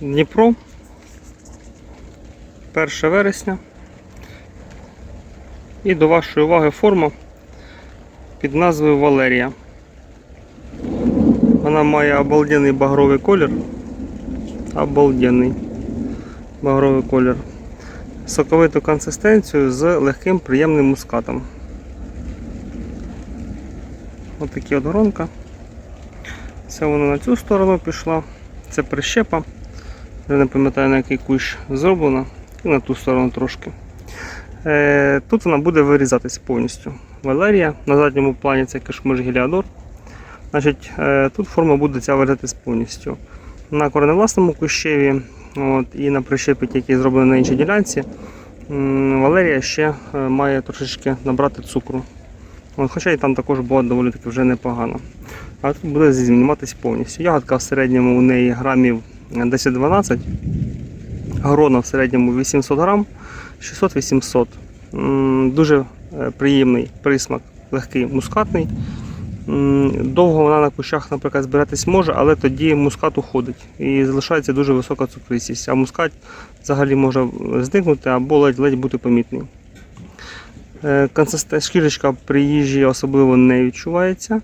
Дніпро. 1 вересня. І до вашої уваги форма під назвою Валерія. Вона має обалденний багровий колір. Обалденний багровий колір. Соковиту консистенцію з легким приємним мускатом. Ось такі от гронка. Це вона на цю сторону пішла. Це прищепа. Я не пам'ятаю на який кущ зроблена. І на ту сторону трошки. Е, Тут вона буде вирізатися повністю. Валерія. На задньому плані це кишмиш геліадор. Значить, е, тут форма буде ця вирізатись повністю. На кореневласному кущеві от, і на прищепі, який зроблений на іншій ділянці, Валерія ще е, має трошечки набрати цукру. От, хоча і там також було доволі таки вже непогано. А тут буде зніматися повністю. Ягодка в середньому у неї грамів 10-12, грона в середньому 800 грам, 600-800. М, Дуже е, приємний присмак, легкий, мускатний. Довго вона на кущах, наприклад, збиратись може, але тоді мускат уходить і залишається дуже висока цукристість. А мускат взагалі може зникнути або ледь-ледь бути помітний. Е, Шкірочка при їжі особливо не відчувається.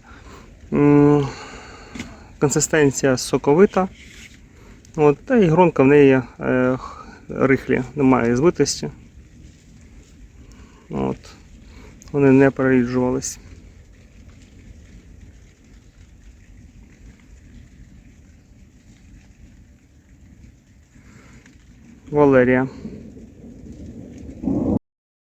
Консистенція соковита. От, та і гронка в неї е, рихлі, немає збитості. От. Вони не переріджувались. Валерія.